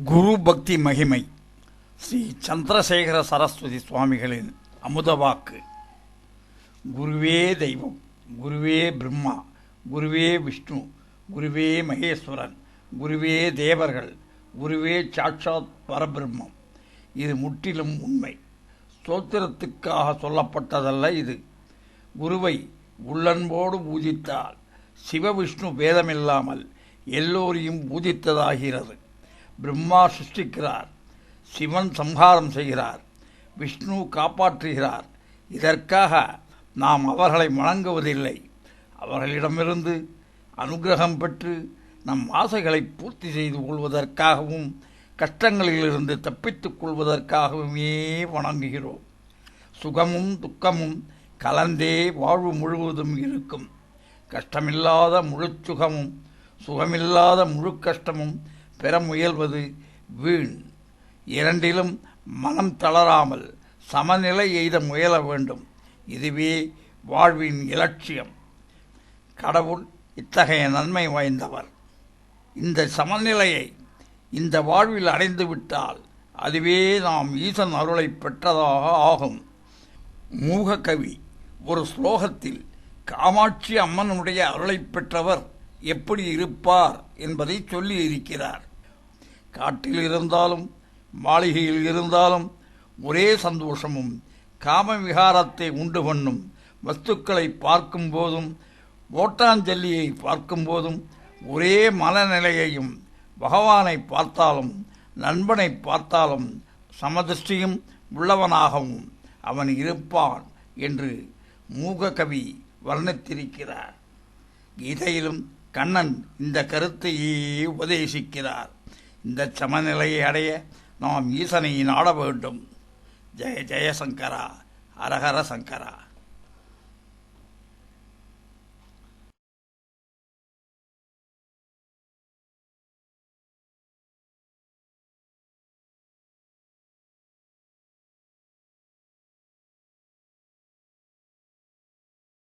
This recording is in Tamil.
குரு பக்தி மகிமை. ஸ்ரீ சந்திரசேகர சரஸ்வதி சுவாமிகளின் அமுதவாக்கு குருவே தெய்வம் குருவே பிரம்மா குருவே விஷ்ணு குருவே மகேஸ்வரன் குருவே தேவர்கள் குருவே சாட்சாத் பரபிரம்மம். இது முற்றிலும் உண்மை. ஸ்தோத்திரத்துக்காக சொல்லப்பட்டதல்ல இது. குருவை உள்ளன்போடு பூஜித்தால் சிவவிஷ்ணு பேதமில்லாமல் எல்லோரையும் பூஜித்ததாகிறது. பிரம்மா சிருஷ்டிக்கிறார். சிவன் சம்ஹாரம் செய்கிறார். விஷ்ணு காப்பாற்றுகிறார். இதற்காக நாம் அவர்களை வணங்குவதில்லை. அவர்களிடமிருந்து அனுகிரகம் பெற்று நம் ஆசைகளை பூர்த்தி செய்து கொள்வதற்காகவும் கஷ்டங்களிலிருந்து தப்பித்துக் கொள்வதற்காகவுமே வணங்குகிறோம். சுகமும் துக்கமும் கலந்தே வாழ்வு முழுவதும் இருக்கும். கஷ்டமில்லாத முழு சுகமும் சுகமில்லாத முழு கஷ்டமும் பெற முயல்வது வீண். இரண்டிலும் மனம் தளராமல் சமநிலை எய்த முயல வேண்டும். இதுவே வாழ்வின் இலட்சியம். கடவுள் இத்தகைய நன்மை வாய்ந்தவர். இந்த சமநிலையை இந்த வாழ்வில் அடைந்துவிட்டால் அதுவே நாம் ஈசன் அருளை பெற்றதாக ஆகும். மூககவி ஒரு ஸ்லோகத்தில் காமாட்சி அம்மனுடைய அருளை பெற்றவர் எப்படி இருப்பார் என்பதை சொல்லி இருக்கிறார் காட்டில் இருந்தாலும் மாளிகையில் இருந்தாலும் ஒரே சந்தோஷமும் காம விகாரத்தை உண்டு பண்ணும். வஸ்துக்களை பார்க்கும் போதும் ஓட்டாஞ்சல்லியை பார்க்கும் போதும் ஒரே மனநிலையையும் பகவானை பார்த்தாலும் நண்பனை பார்த்தாலும் சமதிஷ்டியும் உள்ளவனாகவும் அவன் இருப்பான் என்று மூககவி வர்ணித்திருக்கிறார். கீதையிலும் கண்ணன் இந்த கருத்தையே உபதேசிக்கிறார். இந்த சமநிலையை அடைய நாம் ஈசனை நாட வேண்டும். ஜெய ஜெயசங்கரா ஹரஹர சங்கரா.